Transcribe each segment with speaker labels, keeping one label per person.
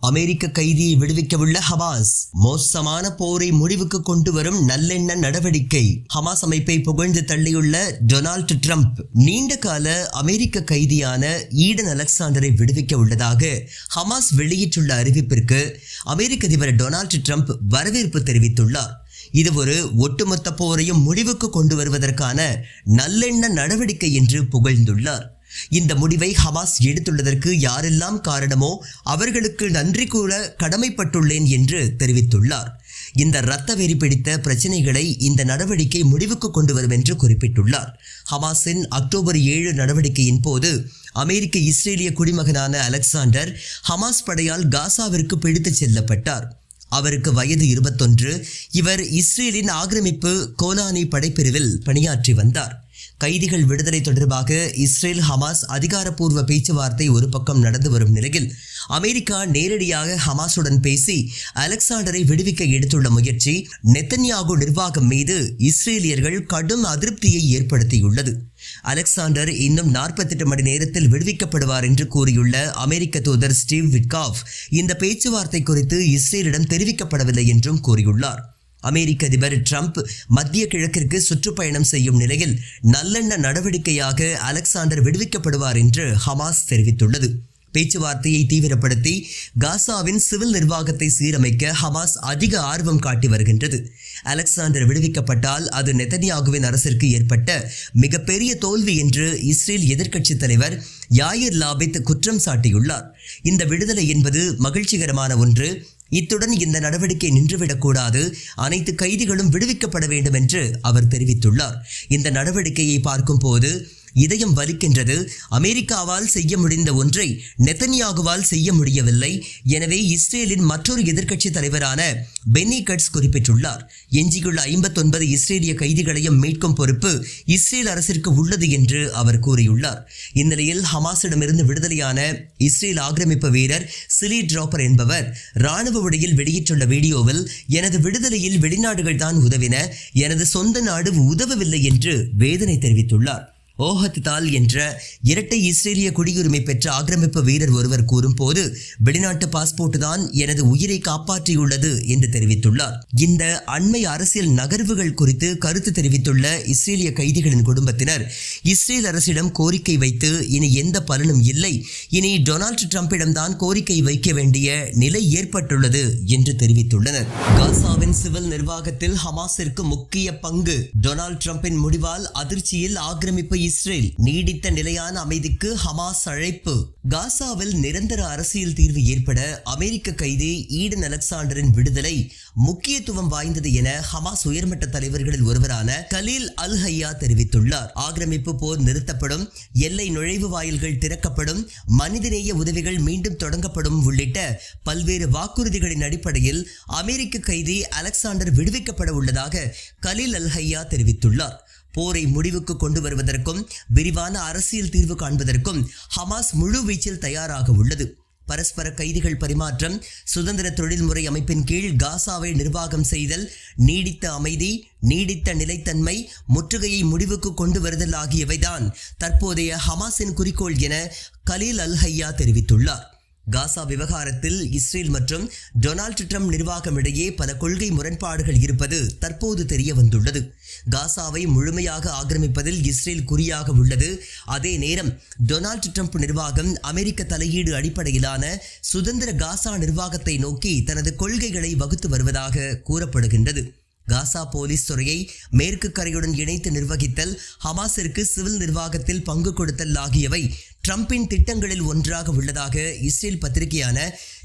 Speaker 1: அமெரிக்க கைதியை விடுவிக்கவுள்ள ஹமாஸ் மோசமான போரை முடிவுக்கு கொண்டு வரும் நல்லெண்ண நடவடிக்கை. ஹமாஸ் அமைப்பை புகழ்ந்து தள்ளியுள்ள டொனால்டு ட்ரம்ப் நீண்ட கால அமெரிக்க கைதியான ஈடன் அலெக்சாண்டரை விடுவிக்க உள்ளதாக ஹமாஸ் வெளியிட்டுள்ள அறிவிப்பிற்கு அமெரிக்க அதிபர் டொனால்டு ட்ரம்ப் வரவேற்பு தெரிவித்துள்ளார். இது ஒரு ஒட்டுமொத்த போரையும் முடிவுக்கு கொண்டு வருவதற்கான நல்லெண்ண நடவடிக்கை என்று புகழ்ந்துள்ளார். இந்த முடிவை ஹமாஸ் எடுத்துள்ளதற்கு யாரெல்லாம் காரணமோ அவர்களுக்கு நன்றி கூற கடமைப்பட்டுள்ளேன் என்று தெரிவித்துள்ளார். இந்த இரத்த வெறி பிடித்த பிரச்சனைகளை இந்த நடவடிக்கை முடிவுக்கு கொண்டு வரும் என்று குறிப்பிட்டுள்ளார். ஹமாஸின் அக்டோபர் ஏழு நடவடிக்கையின் போது அமெரிக்க இஸ்ரேலிய குடிமகனான அலெக்சாண்டர் ஹமாஸ் படையால் காசாவிற்கு பிடித்துச் செல்லப்பட்டார். அவருக்கு வயது இருபத்தொன்று. இவர் இஸ்ரேலின் ஆக்கிரமிப்பு கோலானி படைப்பிரிவில் பணியாற்றி வந்தார். கைதிகள் விடுதலை தொடர்பாக இஸ்ரேல் ஹமாஸ் அதிகாரப்பூர்வ பேச்சுவார்த்தை ஒரு பக்கம் நடந்து வரும் நிலையில் அமெரிக்கா நேரடியாக ஹமாஸுடன் பேசி அலெக்சாண்டரை விடுவிக்க எடுத்துள்ள முயற்சி நெத்தன்யாகு நிர்வாகம் மீது இஸ்ரேலியர்கள் கடும் அதிருப்தியை ஏற்படுத்தியுள்ளது. அலெக்சாண்டர் இன்னும் நாற்பத்தெட்டு மணி நேரத்தில் விடுவிக்கப்படுவார் என்று கூறியுள்ள அமெரிக்க தூதர் ஸ்டீவ் விட்காஃப் இந்த பேச்சுவார்த்தை குறித்து இஸ்ரேலிடம் தெரிவிக்கப்படவில்லை என்றும் கூறியுள்ளார். அமெரிக்க அதிபர் ட்ரம்ப் மத்திய கிழக்கிற்கு சுற்றுப்பயணம் செய்யும் நிலையில் நல்லெண்ண நடவடிக்கையாக அலெக்சாண்டர் விடுவிக்கப்படுவார் என்று ஹமாஸ் தெரிவித்துள்ளது. பேச்சுவார்த்தையை தீவிரப்படுத்தி காசாவின் சிவில் நிர்வாகத்தை சீரமைக்க ஹமாஸ் அதிக ஆர்வம் காட்டி வருகின்றது. அலெக்சாண்டர் விடுவிக்கப்பட்டால் அது நெதன்யாகுவின் அரசிற்கு ஏற்பட்ட மிகப்பெரிய தோல்வி என்று இஸ்ரேல் எதிர்க்கட்சித் தலைவர் யாயிர் லாபித் குற்றம் சாட்டியுள்ளார். இந்த விடுதலை என்பது மகிழ்ச்சிகரமான ஒன்று இத்துடன் இந்த நடவடிக்கை நின்றுவிடக்கூடாது. அனைத்து கைதிகளும் விடுவிக்கப்பட வேண்டும் என்று அவர் தெரிவித்துள்ளார். இந்த நடவடிக்கையை பார்க்கும்போது இதயம் வலிக்கின்றது. அமெரிக்காவால் செய்ய முடிந்த ஒன்றை நெத்தன்யாகுவால் செய்ய முடியவில்லை. எனவே இஸ்ரேலின் மற்றொரு எதிர்க்கட்சி தலைவரான பென்னி கட்ஸ் குறிப்பிட்டுள்ளார். எஞ்சியுள்ள ஐம்பத்தொன்பது இஸ்ரேலிய கைதிகளையும் மீட்கும் பொறுப்பு இஸ்ரேல் அரசிற்கு உள்ளது என்று அவர் கூறியுள்ளார். இந்நிலையில் ஹமாஸிடமிருந்து விடுதலையான இஸ்ரேல் ஆக்கிரமிப்பு வீரர் சிலி டிராப்பர் என்பவர் ராணுவ உடையில் வெளியிட்டுள்ள வீடியோவில் எனது விடுதலையில் வெளிநாடுகள் தான் உதவின. எனது சொந்த நாடு உதவவில்லை என்று வேதனை தெரிவித்துள்ளார். ஓஹத்தால் என்ற இரட்டை இஸ்ரேலிய குடியுரிமை பெற்ற ஆக்கிரமிப்பு வீரர் ஒருவர் கூறும்போது வெளிநாட்டு பாஸ்போர்ட் தான் எனது உயிரை காப்பாற்றியுள்ளது என்று தெரிவித்துள்ளார். இந்த அண்மை அரசியல் நகர்வுகள் குறித்து கருத்து தெரிவித்துள்ள இஸ்ரேலிய கைதிகளின் குடும்பத்தினர் இஸ்ரேல் அரசிடம் கோரிக்கை வைத்து இனி எந்த பலனும் இல்லை இனி டொனால்டு டிரம்பிடம்தான் கோரிக்கை வைக்க வேண்டிய நிலை ஏற்பட்டுள்ளது என்று தெரிவித்துள்ளனர். காசாவின் சிவில் நிர்வாகத்தில் ஹமாஸிற்கு முக்கிய பங்கு. டொனால்டு ட்ரம்பின் முடிவால் அதிர்ச்சியில் ஆக்கிரமிப்பு இஸ்ரேல் நீடித்த நிலையான அமைதிக்கு ஹமாஸ் அழைப்பு. காசாவில் நிரந்தர அரசியல் தீர்வு ஏற்பட அமெரிக்க கைதி ஈடன் அலெக்சாண்டரின் விடுதலை முக்கியத்துவம் வாய்ந்தது என ஹமாஸ் உயர்மட்ட தலைவர்களில் ஒருவரான கலீல் அல் ஹையா தெரிவித்துள்ளார். ஆக்கிரமிப்பு போர் நிறுத்தப்படும் எல்லை நுழைவு வாயில்கள் திறக்கப்படும் மனிதநேய உதவிகள் மீண்டும் தொடங்கப்படும் உள்ளிட்ட பல்வேறு வாக்குறுதிகளின் அடிப்படையில் அமெரிக்க கைதி அலெக்சாண்டர் விடுவிக்கப்பட உள்ளதாக கலீல் அல் ஹையா தெரிவித்துள்ளார். போரை முடிவுக்கு கொண்டு வருவதற்கும் விரிவான அரசியல் தீர்வு காண்பதற்கும் ஹமாஸ் முழு வீச்சில் தயாராக உள்ளது. பரஸ்பர கைதிகள் பரிமாற்றம் சுதந்திர தொழில்முறை அமைப்பின் கீழ் காசாவை நிர்வாகம் செய்தல் நீடித்த அமைதி நீடித்த நிலைத்தன்மை முற்றுகையை முடிவுக்கு கொண்டு வருதல் ஆகியவைதான் தற்போதைய ஹமாஸின் குறிக்கோள் என கலீல் அல் ஹையா தெரிவித்துள்ளார். காசா விவகாரத்தில் இஸ்ரேல் மற்றும் டொனால்டு ட்ரம்ப் நிர்வாகம் இடையே பல கொள்கை முரண்பாடுகள் இருப்பது தற்போது தெரிய வந்துள்ளது காசாவை முழுமையாக ஆக்கிரமிப்பதில் இஸ்ரேல் குறியாக உள்ளது. அதே நேரம் டொனால்டு ட்ரம்ப் நிர்வாகம் அமெரிக்க தலையீடு அடிப்படையிலான சுதந்திர காசா நிர்வாகத்தை நோக்கி தனது கொள்கைகளை வகுத்து வருவதாக கூறப்படுகின்றது. காசா போலீஸ் துறையை மேற்கு கரையுடன் இணைத்து நிர்வகித்தல் ஹமாஸிற்கு சிவில் நிர்வாகத்தில் பங்கு கொடுத்தல் ஆகியவை ட்ரம்பின் திட்டங்களில் ஒன்றாக உள்ளதாக இஸ்ரேல் பத்திரிகையான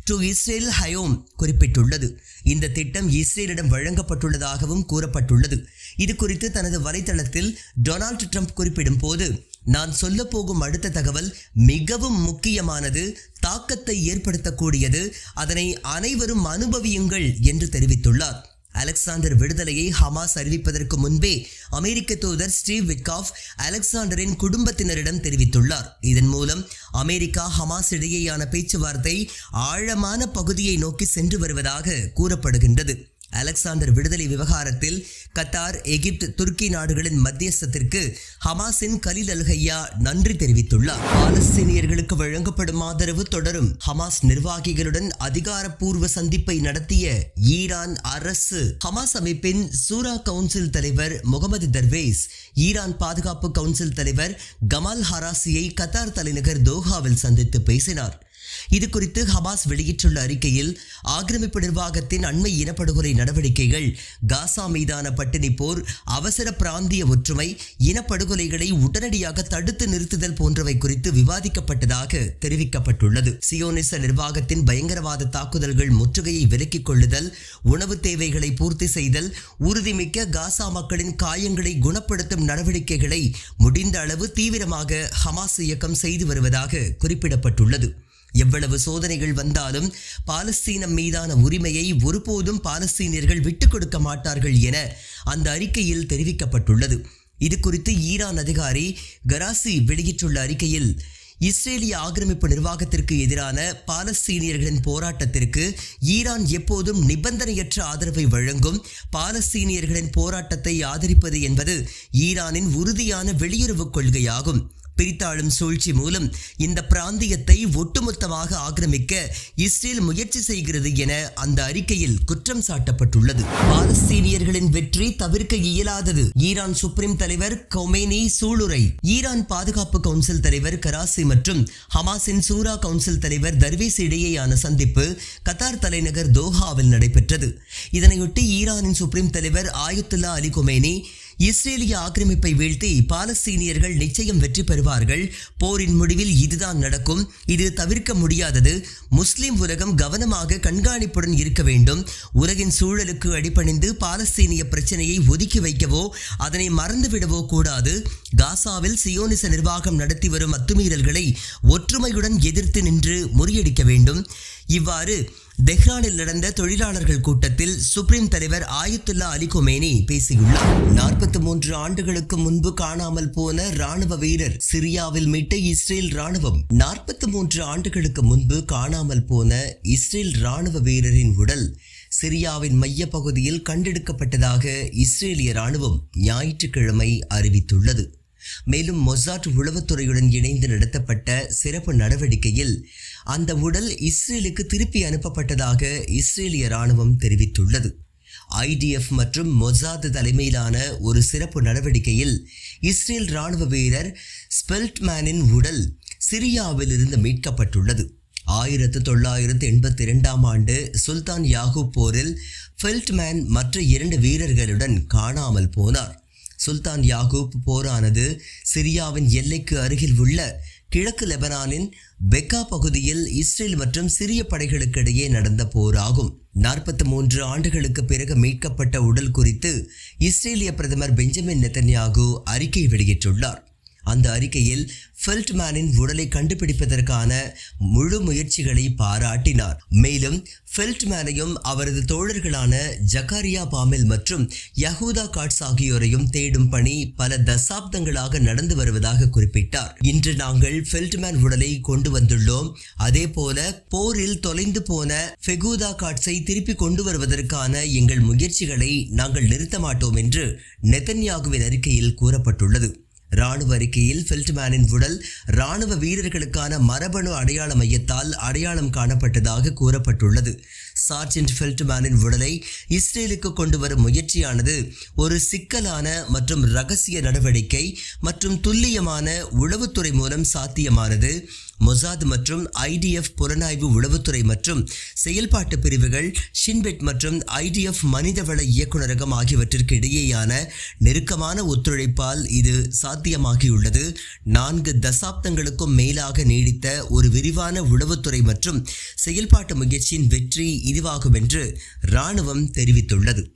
Speaker 1: டு இஸ்ரேல் ஹயோம் குறிப்பிட்டுள்ளது. இந்த திட்டம் இஸ்ரேலிடம் வழங்கப்பட்டுள்ளதாகவும் கூறப்பட்டுள்ளது. இது குறித்து தனது வலைதளத்தில் டொனால்டு ட்ரம்ப் குறிப்பிடும் போது நான் சொல்ல போகும் அடுத்த தகவல் மிகவும் முக்கியமானது தாக்கத்தை ஏற்படுத்தக்கூடியது அதனை அனைவரும் அனுபவியுங்கள் என்று தெரிவித்துள்ளார். அலெக்சாண்டர் விடுதலையை ஹமாஸ் அறிவிப்பதற்கு முன்பே அமெரிக்க தூதர் ஸ்டீவ் விட்காஃப் அலெக்சாண்டரின் குடும்பத்தினரிடம் தெரிவித்துள்ளார். இதன் மூலம் அமெரிக்கா ஹமாஸ் இடையேயான பேச்சுவார்த்தை ஆழமான பகுதியை நோக்கி சென்று வருவதாக கூறப்படுகின்றது. அலெக்சாந்தர் விடுதலை விவகாரத்தில் கத்தார் எகிப்து துருக்கி நாடுகளின் மத்தியஸ்தத்திற்கு ஹமாஸின் கலில் அல்ஹையா நன்றி தெரிவித்துள்ளார். பாலஸ்தீனியர்களுக்கு வழங்கப்படும் ஆதரவு தொடரும். ஹமாஸ் நிர்வாகிகளுடன் அதிகாரப்பூர்வ சந்திப்பை நடத்திய ஈரான் அரசு. ஹமாஸ் அமைப்பின் சூரா கவுன்சில் தலைவர் முகமது தர்வேஸ் ஈரான் பாதுகாப்பு கவுன்சில் தலைவர் கமால் ஹராசியை கத்தார் தலைநகர் தோஹாவில் சந்தித்து பேசினார். இது குறித்து ஹமாஸ் வெளியிட்டுள்ள அறிக்கையில் ஆக்கிரமிப்பு நிர்வாகத்தின் அண்மை இனப்படுகொலை நடவடிக்கைகள் காசா மீதான பட்டினி போர் அவசர பிராந்திய ஒற்றுமை இனப்படுகொலைகளை உடனடியாக தடுத்து நிறுத்துதல் போன்றவை குறித்து விவாதிக்கப்பட்டதாக தெரிவிக்கப்பட்டுள்ளது. சியோனிச நிர்வாகத்தின் பயங்கரவாத தாக்குதல்கள் முற்றுகையை விலக்கிக் கொள்ளுதல் உணவு தேவைகளை பூர்த்தி செய்தல் உறுதிமிக்க காசா மக்களின் காயங்களை குணப்படுத்தும் நடவடிக்கைகளை முடிந்த அளவு தீவிரமாக ஹமாஸ் இயக்கம் செய்து வருவதாக குறிப்பிடப்பட்டுள்ளது. எவ்வளவு சோதனைகள் வந்தாலும் பாலஸ்தீனம் மீதான உரிமையை ஒருபோதும் பாலஸ்தீனியர்கள் விட்டுக் கொடுக்க மாட்டார்கள் என அந்த அறிக்கையில் தெரிவிக்கப்பட்டுள்ளது. இது குறித்து ஈரான் அதிகாரி கராசி வெளியிட்டுள்ள அறிக்கையில் இஸ்ரேலிய ஆக்கிரமிப்பு நிர்வாகத்திற்கு எதிரான பாலஸ்தீனியர்களின் போராட்டத்திற்கு ஈரான் எப்போதும் நிபந்தனையற்ற ஆதரவை வழங்கும் பாலஸ்தீனியர்களின் போராட்டத்தை ஆதரிப்பது என்பது ஈரானின் உறுதியான வெளியுறவுக் கொள்கையாகும். பிரித்தாளும் சூழ்ச்சி மூலம் இந்த பிராந்தியத்தை ஒட்டுமொத்தமாக ஆக்கிரமிக்க இஸ்ரேல் முயற்சி செய்கிறது என அந்த அறிக்கையில் குற்றம் சாட்டப்பட்டுள்ளது. பாலஸ்தீனியர்களின் வெற்றி தவிர்க்க இயலாதது. ஈரான் சுப்ரீம் தலைவர் கொமேனி சூளுரை ஈரான் பாதுகாப்பு கவுன்சில் தலைவர் கராசி மற்றும் ஹமாஸின் சூரா கவுன்சில் தலைவர் தர்வேஸ் இடையேயான சந்திப்பு கத்தார் தலைநகர் தோஹாவில் நடைபெற்றது. இதனையொட்டி ஈரானின் சுப்ரீம் தலைவர் ஆயுத்துல்லா அலி கொமேனி இஸ்ரேலிய ஆக்கிரமிப்பை வீழ்த்தி பாலஸ்தீனியர்கள் நிச்சயம் வெற்றி பெறுவார்கள். போரின் முடிவில் இதுதான் நடக்கும். இது தவிர்க்க முடியாதது. முஸ்லிம் உலகம் கவனமாக கண்காணிப்புடன் இருக்க வேண்டும். உலகின் சூழலுக்கு அடிபணிந்து பாலஸ்தீனிய பிரச்சனையை ஒதுக்கி வைக்கவோ அதனை மறந்துவிடவோ கூடாது. காசாவில் சியோனிச நிர்வாகம் நடத்தி வரும் அத்துமீறல்களை ஒற்றுமையுடன் எதிர்த்து நின்று முறியடிக்க வேண்டும். இவ்வாறு தெஹ்ரானில் நடந்த தொழிலாளர்கள் கூட்டத்தில் சுப்ரீம் தலைவர் ஆயுத்துல்லா அலி கொமேனி பேசியுள்ளார். நாற்பத்தி மூன்று ஆண்டுகளுக்கு முன்பு காணாமல் போன ராணுவ வீரர் சிரியாவில் மீட்ட இஸ்ரேல் ராணுவம் நாற்பத்தி மூன்று ஆண்டுகளுக்கு முன்பு காணாமல் போன இஸ்ரேல் ராணுவ வீரரின் உடல் சிரியாவின் மைய பகுதியில் கண்டெடுக்கப்பட்டதாக இஸ்ரேலிய ராணுவம் ஞாயிற்றுக்கிழமை அறிவித்துள்ளது. மேலும் மொசாட் உளவுத்துறையுடன் இணைந்து நடத்தப்பட்ட சிறப்பு நடவடிக்கையில் அந்த உடல் இஸ்ரேலுக்கு திருப்பி அனுப்பப்பட்டதாக இஸ்ரேலிய ராணுவம் தெரிவித்துள்ளது. ஐடிஎஃப் மற்றும் மொசாத் தலைமையிலான ஒரு சிறப்பு நடவடிக்கையில் இஸ்ரேல் ராணுவ வீரர் ஸ்பெல்ட்மேனின் உடல் சிரியாவிலிருந்து மீட்கப்பட்டுள்ளது. ஆயிரத்து தொள்ளாயிரத்து எண்பத்தி இரண்டாம் ஆண்டு சுல்தான் யாகூப் போரில் ஃபெல்ட்மேன் மற்ற இரண்டு வீரர்களுடன் காணாமல் போனார். சுல்தான் யாகூப் போரானது சிரியாவின் எல்லைக்கு அருகில் உள்ள கிழக்கு லெபனானின் பெக்கா பகுதியில் இஸ்ரேல் மற்றும் சிரிய படைகளுக்கு இடையே நடந்த போராகும். நாற்பத்தி மூன்று ஆண்டுகளுக்கு பிறகு மீட்கப்பட்ட உடல் குறித்து இஸ்ரேலிய பிரதமர் பெஞ்சமின் நெத்தன்யாகு அறிக்கை வெளியிட்டுள்ளார். அந்த அறிக்கையில் ஃபெல்ட்மேனின் உடலை கண்டுபிடிப்பதற்கான முழு முயற்சிகளை பாராட்டினார். மேலும் ஃபெல்ட்மேனையும் அவரது தோழர்களான ஜக்காரியா பாமில் மற்றும் யஹூதா காட்ஸ் ஆகியோரையும் தேடும் பணி பல தசாப்தங்களாக நடந்து வருவதாக குறிப்பிட்டார். இன்று நாங்கள் ஃபெல்ட்மேன் உடலை கொண்டு வந்துள்ளோம். அதே போல போரில் தொலைந்து போன ஃபெகூதா காட்ஸை திருப்பி கொண்டு வருவதற்கான எங்கள் முயற்சிகளை நாங்கள் நிறுத்த மாட்டோம் என்று நெதன்யாகுவின் அறிக்கையில் கூறப்பட்டுள்ளது. ராணுவ அறிக்கையில் ஃபெல்ட்மேனின் உடல் ராணுவ வீரர்களுக்கான மரபணு அடையாள மையத்தால் அடையாளம் காணப்பட்டதாக கூறப்பட்டுள்ளது. சார்ஜென்ட் ஃபெல்ட்மேனின் உடலை இஸ்ரேலுக்கு கொண்டு வரும் முயற்சியானது ஒரு சிக்கலான மற்றும் ரகசிய நடவடிக்கை மற்றும் துல்லியமான உளவுத்துறை மூலம் சாத்தியமானது. மொசாத் மற்றும் ஐடிஎஃப் புலனாய்வு உளவுத்துறை மற்றும் செயல்பாட்டு பிரிவுகள் ஷின்பெட் மற்றும் ஐடிஎஃப் மனிதவள இயக்குநரகம் ஆகியவற்றிற்கு இடையேயான நெருக்கமான ஒத்துழைப்பால் இது சாத்தியமாகியுள்ளது. நான்கு தசாப்தங்களுக்கும் மேலாக நீடித்த ஒரு விரிவான உளவுத்துறை மற்றும் செயல்பாட்டு முயற்சியின் வெற்றி இதுவாகும் என்று இராணுவம் தெரிவித்துள்ளது.